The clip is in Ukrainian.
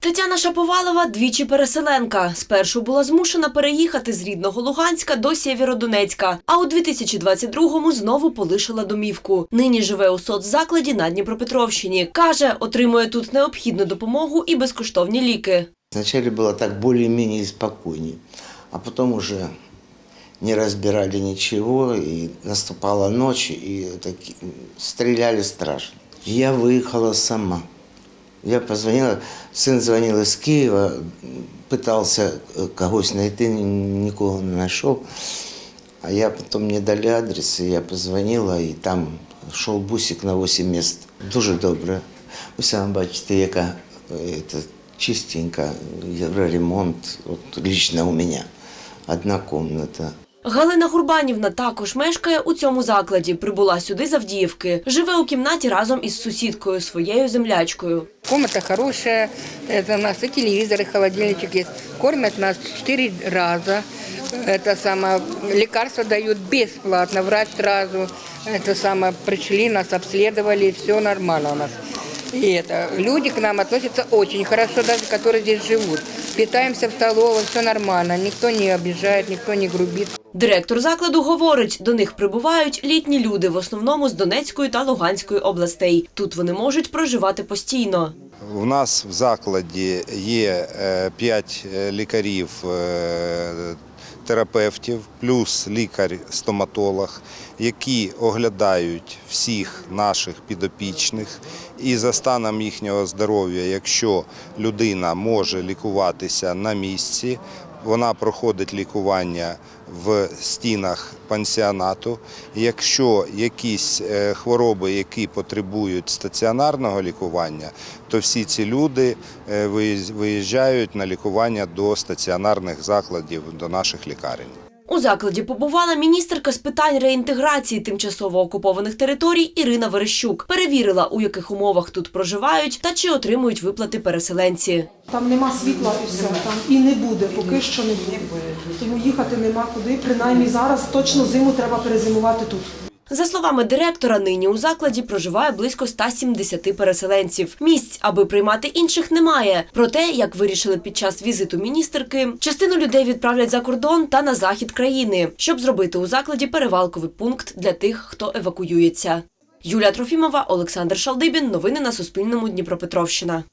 Тетяна Шаповалова двічі переселенка. Спершу була змушена переїхати з рідного Луганська до Сєвєродонецька, а у 2022-му знову полишила домівку. Нині живе у соцзакладі на Дніпропетровщині. Каже, отримує тут необхідну допомогу і безкоштовні ліки. Вначале было так более-менее спокойнее, а потом уже не разбирали ничего, и наступала ночь, и таки, стреляли страшно. Я выехала сама. Я позвонила, сын звонил из Киева, пытался э, когось найти, ні- нікого не знайшов. А я потом мне дали адрес, і я позвонила, і там йшов бусик на 8 міст. Дуже добре. Ви самі бачите, яка е, це, чистенька, ремонт, от лично у мене. Одна комната. Галина Гурбанівна також мешкає у цьому закладі. Прибула сюди з Авдіївки. Живе у кімнаті разом із сусідкою, своєю землячкою. Комната хорошая, это у нас и телевизор, и холодильничек есть. Кормят нас четыре раза. Это самое, лекарства дают бесплатно, врач сразу. Это самое, пришли, нас обследовали, все нормально у нас. И это, люди к нам относятся очень хорошо, даже которые здесь живут. Питаемся в столовой, все нормально, Ніхто не обіжає, ніхто не грубить. Директор закладу говорить, до них прибувають літні люди, в основному з Донецької та Луганської областей. Тут вони можуть проживати постійно. У нас в закладі є 5 лікарів е, терапевтів, плюс лікар-стоматолог, які оглядають всіх наших підопічних. І за станом їхнього здоров'я, якщо людина може лікуватися на місці, вона проходить лікування в стінах пансіонату. Якщо якісь е, хвороби, які потребують стаціонарного лікування, то всі ці люди е, виїжджають на лікування до стаціонарних закладів, до наших лікарень. У закладі побувала міністерка з питань реінтеграції тимчасово окупованих територій Ірина Верещук. Перевірила, у яких умовах тут проживають та чи отримують виплати переселенці. Там нема світла і все, там і не буде, поки що не буде. Тому їхати нема куди. Принаймні зараз точно зиму треба перезимувати тут. За словами директора, нині у закладі проживає близько 170 переселенців. Місць, аби приймати інших, немає. Проте, як вирішили під час візиту міністерки, частину людей відправлять за кордон та на захід країни, щоб зробити у закладі перевалковий пункт для тих, хто евакуюється. Юлія Трофімова, Олександр Шалдибін. Новини на Суспільному. Дніпропетровщина.